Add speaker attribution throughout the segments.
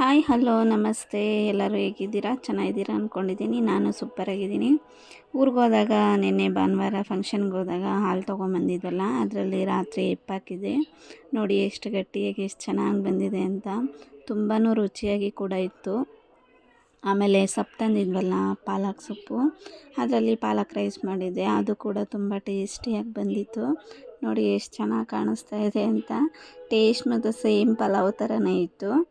Speaker 1: Hi, hello, ನಮಸ್ತೆ. ಎಲ್ಲರೂ ಹೇಗಿದ್ದೀರಾ? ಚೆನ್ನಾಗಿದ್ದೀರಾ ಅಂದ್ಕೊಂಡಿದ್ದೀನಿ ನಾನು ಸೂಪರಾಗಿದ್ದೀನಿ. ಹೋದಾಗ, ನಿನ್ನೆ ಭಾನುವಾರ ಫಂಕ್ಷನ್ಗೆ ಹೋದಾಗ ಹಾಲು ತೊಗೊಂಬಂದಿದ್ವಲ್ಲ, ಅದರಲ್ಲಿ ರಾತ್ರಿ ಹೆಪ್ಪಾಕಿದೆ ನೋಡಿ ಎಷ್ಟು ಗಟ್ಟಿಯಾಗಿ, ಎಷ್ಟು ಚೆನ್ನಾಗಿ ಬಂದಿದೆ ಅಂತ. ತುಂಬಾ ರುಚಿಯಾಗಿ ಕೂಡ ಇತ್ತು. ಆಮೇಲೆ ಸೊಪ್ಪು ತಂದಿದ್ವಲ್ಲ, ಪಾಲಕ್ ಸೊಪ್ಪು. ಅದರಲ್ಲಿ ಪಾಲಕ್ ರೈಸ್ ಮಾಡಿದ್ದೆ. ಅದು ಕೂಡ ತುಂಬ ಟೇಸ್ಟಿಯಾಗಿ ಬಂದಿತ್ತು. ನೋಡಿ ಎಷ್ಟು ಚೆನ್ನಾಗಿ ಕಾಣಿಸ್ತಾ ಇದೆ ಅಂತ. ಟೇಸ್ಟ್ ಮತ್ತು ಸೇಮ್ ಪಲಾವ್ ಥರನೇ ಇತ್ತು.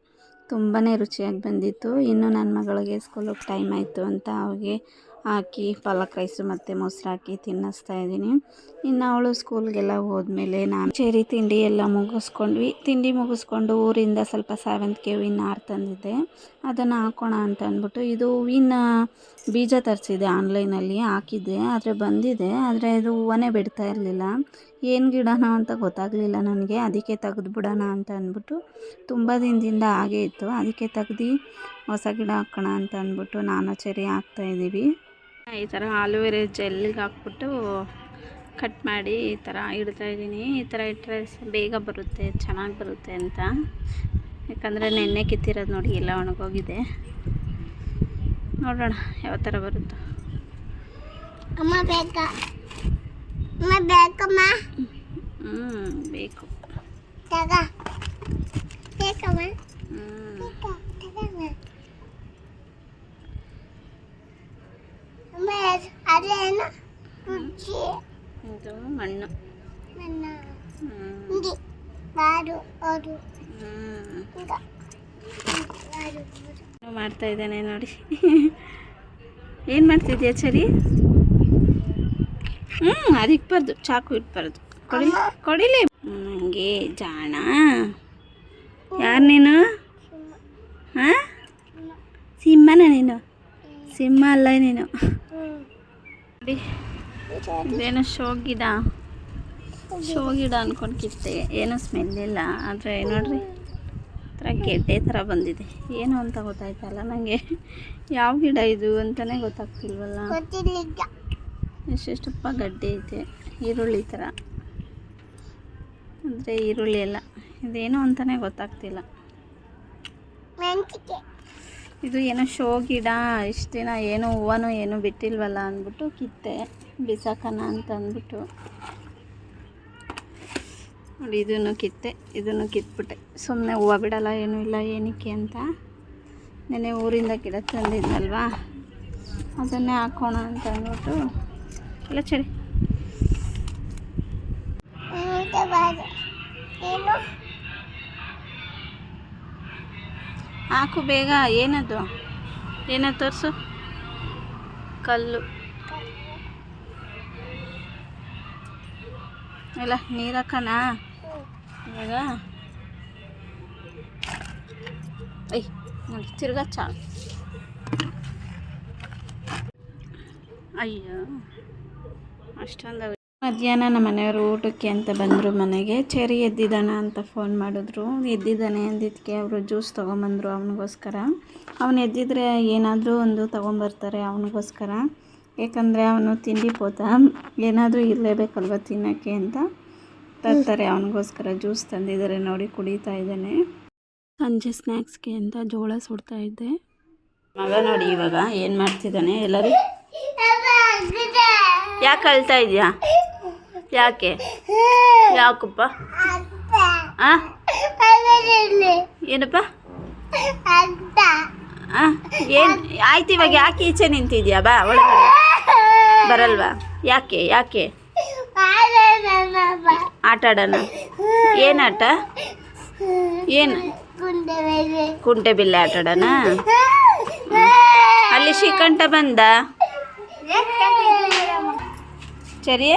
Speaker 1: ತುಂಬಾ ರುಚಿಯಾಗಿ ಬಂದಿತ್ತು. ಇನ್ನು ನನ್ನ ಮಗಳಿಗೆ ಸ್ಕೂಲಿಗೆ ಟೈಮ್ ಆಯಿತು ಅಂತ ಅವ್ಳಿಗೆ ಹಾಕಿ ಪಾಲಕ್ ರೈಸು ಮತ್ತು ಮೊಸರು ಹಾಕಿ ತಿನ್ನಿಸ್ತಾ ಇದ್ದೀನಿ. ಇನ್ನು ಅವಳು ಸ್ಕೂಲ್ಗೆಲ್ಲ ಹೋದ್ಮೇಲೆ ನಾನು ಚೇರಿ ತಿಂಡಿ ಎಲ್ಲ ಮುಗಿಸ್ಕೊಂಡ್ವಿ. ತಿಂಡಿ ಮುಗಿಸ್ಕೊಂಡು ಊರಿಂದ ಸ್ವಲ್ಪ ಸೇವಂತಿಗೆ ಹೂವಿನ ಹಾರು ತಂದಿದ್ದೆ. ಅದನ್ನು ಹಾಕೋಣ ಅಂತ ಅಂದ್ಬಿಟ್ಟು ಇದು ಹೂವಿನ ಬೀಜ ತರಿಸಿದೆ ಆನ್ಲೈನಲ್ಲಿ ಹಾಕಿದ್ದೆ. ಆದರೆ ಬಂದಿದೆ. ಆದರೆ ಇದು ಹೂವನೇ ಬಿಡ್ತಾ ಇರಲಿಲ್ಲ. ಏನು ಗಿಡನೋ ಅಂತ ಗೊತ್ತಾಗಲಿಲ್ಲ ನನಗೆ. ಅದಕ್ಕೆ ತೆಗೆದು ಬಿಡೋಣ ಅಂತ ಅಂದ್ಬಿಟ್ಟು ತುಂಬ ದಿನದಿಂದ ಹಾಗೆ ಇತ್ತು. ಅದಕ್ಕೆ ತೆಗ್ದು ಹೊಸ ಗಿಡ ಹಾಕೋಣ ಅಂತ ಅಂದ್ಬಿಟ್ಟು ನಾನು ಚೆರಿ ಹಾಕ್ತಾಯಿದ್ದೀವಿ ಈ ಥರ ಆಲೂವೆರೆ ಜೆಲ್ಲಿಗೆ ಹಾಕ್ಬಿಟ್ಟು ಕಟ್ ಮಾಡಿ ಈ ಥರ ಇಡ್ತಾಯಿದ್ದೀನಿ ಈ ಥರ ಇಟ್ಟರೆ ಬೇಗ ಬರುತ್ತೆ ಚೆನ್ನಾಗಿ ಬರುತ್ತೆ ಅಂತ. ಯಾಕಂದರೆ ನೆನ್ನೆ ಕಿತ್ತಿರೋದು ನೋಡಿ ಎಲ್ಲ ಒಣಗೋಗಿದೆ. ನೋಡೋಣ ಯಾವ ಥರ ಬರುತ್ತೋ.
Speaker 2: ಅಮ್ಮ ಬೇಕಾ? ಅಮ್ಮ ಬೇಕಮ್ಮ?
Speaker 1: ಹ್ಞೂ ಬೇಕು.
Speaker 2: ಬೇಕಮ್ಮ
Speaker 1: ಹ್ಞೂ
Speaker 2: ಬೇಕಾ ತಗಮ್ಮ ಅಮ್ಮ ಅದೇನು ಕುರ್ಚಿ
Speaker 1: ಇದು ಮಣ್ಣು. ಮಾಡ್ತಾ ಇದ್ದಾನೆ ನೋಡಿ. ಏನು ಮಾಡ್ತಿದ್ಯಾ ಚರಿ? ಹ್ಞೂ ಅದು ಇಕ್ಬಾರ್ದು ಚಾಕು ಇಟ್ಬಾರ್ದು. ಕೊಡಿ ಕೊಡಿಲಿ. ಹಂಗೆ. ಜಾಣ. ಯಾರು ನೀನು? ಹಾಂ? ಸಿಂಹನ ನೀನು? ಸಿಂಹ ಅಲ್ಲ ನೀನು. ನೋಡಿ ಇದೇನೋ ಶೋ ಗಿಡ ಶೋ ಗಿಡ ಅನ್ಕೊಂಡು ಕಿತ್ತೆ ಏನೂ ಸ್ಮೆಲ್ ಇಲ್ಲ. ಆದರೆ ನೋಡ್ರಿ ಥರ ಗೆಡ್ಡೆ ಥರ ಬಂದಿದೆ. ಏನು ಅಂತ ಗೊತ್ತಾಯ್ತಲ್ಲ ನನಗೆ ಯಾವ ಗಿಡ ಇದು ಅಂತಲೇ ಗೊತ್ತಾಗ್ತಿಲ್ವಲ್ಲ? ಎಷ್ಟೆಷ್ಟಪ್ಪ ಗಡ್ಡೆ ಐತೆ. ಈರುಳ್ಳಿ ಥರ. ಅಂದರೆ ಈರುಳ್ಳಿ ಎಲ್ಲ. ಇದೇನು ಅಂತಲೇ ಗೊತ್ತಾಗ್ತಿಲ್ಲ. ಇದು ಏನೋ ಶೋ ಗಿಡ ಇಷ್ಟು ದಿನ ಏನೂ ಹೂವನೂ ಏನೂ ಬಿಟ್ಟಿಲ್ವಲ್ಲ ಅಂದ್ಬಿಟ್ಟು ಕಿತ್ತೆ. ಬಿಸಾಕನ ಅಂತ ಅಂದ್ಬಿಟ್ಟು. ನೋಡಿ ಇದನ್ನು ಕಿತ್ತೆ ಇದನ್ನು ಕಿತ್ಬಿಟ್ಟೆ. ಸುಮ್ಮನೆ ಹೂವು ಬಿಡಲ್ಲ ಏನೂ ಇಲ್ಲ ಏನಕ್ಕೆ ಅಂತ. ನೆನೆ ಊರಿಂದ ಗಿಡ ತಂದಿದ್ದಲ್ವಾ ಅದನ್ನೇ ಹಾಕೋಣ ಅಂತ ಅಂದ್ಬಿಟ್ಟು ಇಲ್ಲ ಚಳಿ
Speaker 2: ಏನು?
Speaker 1: ಹಾಕು ಬೇಗ ಏನದು? ಏನದು ತೋರಿಸು? ಕಲ್ಲು. ಇಲ್ಲ ನೀರು ಹಾಕೋಣ ಇವಾಗ ಐ ಚಾ. ಅಯ್ಯೋ, ಅಷ್ಟೊಂದು ಮಧ್ಯಾಹ್ನ ನಮ್ಮ ಮನೆಯವರು ಊಟಕ್ಕೆ ಅಂತ ಬಂದರು ಮನೆಗೆ. ಚೆರಿ ಎದ್ದಿದ್ದಾನ ಅಂತ ಫೋನ್ ಮಾಡಿದ್ರು. ಎದ್ದಿದ್ದಾನೆ ಅಂದಿದ್ದಕ್ಕೆ ಅವರು ಜ್ಯೂಸ್ ತೊಗೊಂಬಂದರು ಅವನಿಗೋಸ್ಕರ. ಅವನು ಎದ್ದಿದ್ರೆ ಏನಾದರೂ ಒಂದು ತೊಗೊಂಬರ್ತಾರೆ ಅವನಿಗೋಸ್ಕರ. ಯಾಕಂದರೆ ಅವನು ತಿಂಡಿ ಪೋತ. ಏನಾದರೂ ಇರಲೇಬೇಕಲ್ವ ತಿನ್ನೋಕ್ಕೆ ಅಂತ. ತರ್ತಾರೆ, ಅವನಿಗೋಸ್ಕರ ಜ್ಯೂಸ್ ತಂದಿದ್ದಾರೆ, ನೋಡಿ ಕುಡಿತಾ ಇದ್ದಾನೆ. ಸಂಜೆ ಸ್ನ್ಯಾಕ್ಸ್ಗೆ ಅಂತ ಜೋಳ ಸುಡ್ತಾ ಇದ್ದೆ. ಮಗ ನೋಡಿ ಇವಾಗ ಏನು ಮಾಡ್ತಿದ್ದಾನೆ, ಎಲ್ಲರೂ? ಯಾಕೆ ಅಳ್ತಾ ಇದೆಯಾ? ಯಾಕೆ? ಯಾಕಪ್ಪ? ಏನಪ್ಪ? ಏನು, ಆಯ್ತು ಇವಾಗ ಯಾಕೆ ಈಚೆ ನಿಂತಿದ್ಯಾ? ಬಾ, ಒಳಗಡೆ. ಬರಲ್ವಾ? ಯಾಕೆ ಯಾಕೆ? ಆಟ ಆಡೋಣ. ಏನು ಆಟ? ಏನು? ಕುಂಟೆ ಬಿಲ್ಲೆ ಆಟ ಆಡೋಣ? ಅಲ್ಲಿ ಶ್ರೀಕಂಠ ಬಂದ? ಸರಿ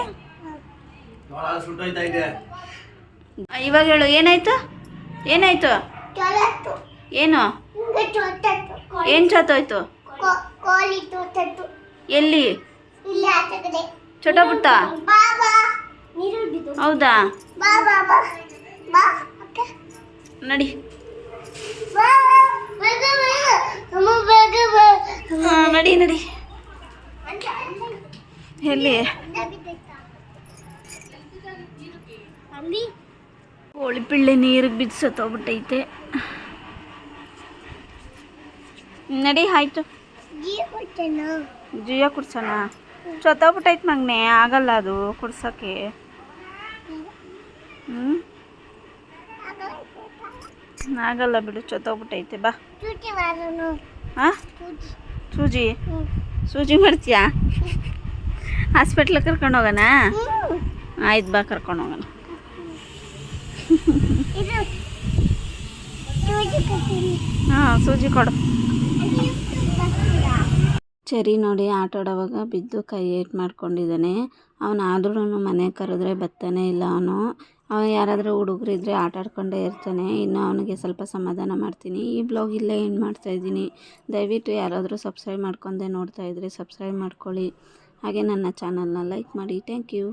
Speaker 1: ಇವಾಗ ಹೇಳು ಏನಾಯ್ತು? ಏನಾಯ್ತು? ಏನು? ಏನು
Speaker 2: ಚೋತೋಯ್ತು
Speaker 1: ಎಲ್ಲಿ? ಚೋಟ
Speaker 2: ಬಿದ್ದು
Speaker 1: ಹೌದಾ? ನಡಿ. ನಡಿ ನಡಿ. ಎಲ್ಲಿ?
Speaker 2: ಅಲ್ಲಿ?
Speaker 1: ಕೋಳಿ ಪಿಳ್ಳೆ ನೀರಿಗೆ ಬಿದ್ದು ಸತ್ತೋಗ್ಬಿಟ್ಟೈತೆ ನಡಿ ಆಯ್ತು.
Speaker 2: ಜೀವ
Speaker 1: ಕುಡ್ಸೋಣ. ಸತ್ತೋಗ್ಬಿಟ್ಟೈತೆ ಮಗನೆ ಆಗಲ್ಲ ಅದು ಕುಡ್ಸೋಕ್ಕೆ ಹ್ಞೂ ಆಗಲ್ಲ ಬಿಡು ಚೊತ್ತೋಗ್ಬಿಟ್ಟೈತೆ ಬಾ. ಹಾಂ ಸೂಜಿ. ಸೂಜಿ? ಮಾಡ್ತೀಯಾ? ಹಾಸ್ಪಿಟ್ಲಿಗೆ ಕರ್ಕೊಂಡು ಹೋಗೋಣ? ಆಯ್ತು ಬಾ ಕರ್ಕೊಂಡು ಹೋಗೋಣ. ಹಾಂ ಸೂಜಿ ಕೊಡು. ಚರಿ ನೋಡಿ ಆಟ ಆಡೋವಾಗ ಬಿದ್ದು ಕೈ ಏಟ್ ಮಾಡ್ಕೊಂಡಿದ್ದಾನೆ. ಅವನು ಆದ್ರೂ ಮನೆ ಕರೆದ್ರೆ ಬರ್ತಾನೆ ಇಲ್ಲ ಅವನು. ಅವನು ಯಾರಾದರೂ ಹುಡುಗರು ಇದ್ದರೆ ಆಟ ಆಡ್ಕೊಂಡೇ ಇರ್ತಾನೆ. ಇನ್ನು ಅವನಿಗೆ ಸ್ವಲ್ಪ ಸಮಾಧಾನ ಮಾಡ್ತೀನಿ. ಈ ಬ್ಲಾಗ್ ಇಲ್ಲೇ ಏನು ಮಾಡ್ತಾಯಿದ್ದೀನಿ ದಯವಿಟ್ಟು ಯಾರಾದರೂ ಸಬ್ಸ್ಕ್ರೈಬ್ ಮಾಡ್ಕೊಂಡೆ ನೋಡ್ತಾ ಇದ್ದರೆ ಸಬ್ಸ್ಕ್ರೈಬ್ ಮಾಡ್ಕೊಳ್ಳಿ. ಹಾಗೆ ನನ್ನ ಚಾನಲ್ನ ಲೈಕ್ ಮಾಡಿ. Thank you